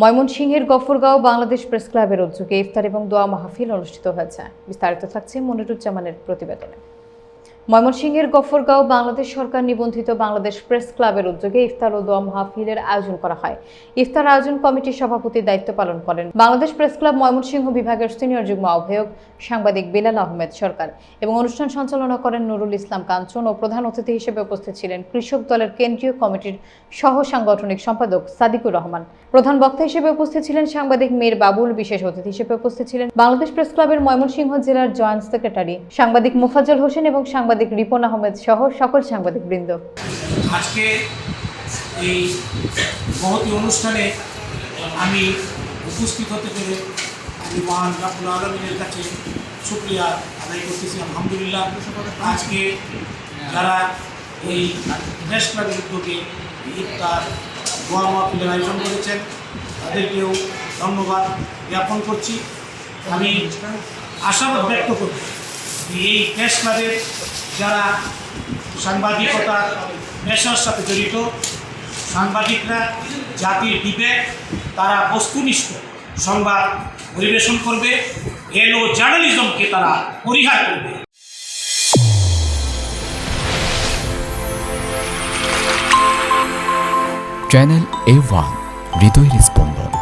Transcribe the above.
ময়মনসিংহের গফরগাঁও বাংলাদেশ প্রেস ক্লাবের উদ্যোগে ইফতার এবং দোয়া মাহফিল অনুষ্ঠিত হয়েছে। বিস্তারিত থাকছে মনিরুজ্জামানের প্রতিবেদনে। ময়মনসিংহের গফরগাঁও বাংলাদেশ সরকার নিবন্ধিত বাংলাদেশ প্রেস ক্লাবের উদ্যোগে ইফতার ও দোয়া মাহফিলের আয়োজন করা হয়। ইফতার আয়োজন কমিটির সভাপতির দায়িত্ব পালন করেন বাংলাদেশ প্রেস ক্লাব ময়মনসিংহ বিভাগের সিনিয়র যুগ্ম আহ্বায়ক সাংবাদিক বিলাল আহমেদ সরকার এবং অনুষ্ঠান সঞ্চালনা করেন নুরুল ইসলাম কাঞ্চন ও প্রধান অতিথি হিসেবে উপস্থিত ছিলেন কৃষক দলের কেন্দ্রীয় কমিটির সহ সাংগঠনিক সম্পাদক সাদিকুর রহমান। প্রধান বক্তা হিসেবে উপস্থিত ছিলেন সাংবাদিক মীর বাবুল, বিশেষ অতিথি হিসেবে উপস্থিত ছিলেন বাংলাদেশ প্রেস ক্লাবের ময়মনসিংহ জেলার জয়েন্ট সেক্রেটারি সাংবাদিক মোফাজ্জল হোসেন এবং সাংবাদিক রিপন আহমেদ সহ সকল সাংবাদিক বৃন্দ আজকে এই মহতি অনুষ্ঠানে আমি উপস্থিত হতে পেরে আমি মহান রাবুল আলমিনের কাছে শুক্রিয়া আদায় করতেছি, আলহামদুলিল্লাহ। আজকে যারা এই দেশ ক্লাবের উদ্যোগে ইফতার গোয়া মাহফিলের আয়োজন করেছেন, তাদেরকেও ধন্যবাদ জ্ঞাপন করছি। আমি আশাবাদ ব্যক্ত করি যে এই প্রেস যারা সাংবাদিকতা পেশার সাথে জড়িত, সাংবাদিকরা জাতির বিবেক তারা বস্তুনিষ্ঠ সংবাদ পরিবেশন করবে এলো জার্নালিজমকে তারা পরিহার করবে। চ্যানেল এ ওয়ান, হৃদয়ের স্পন্দন।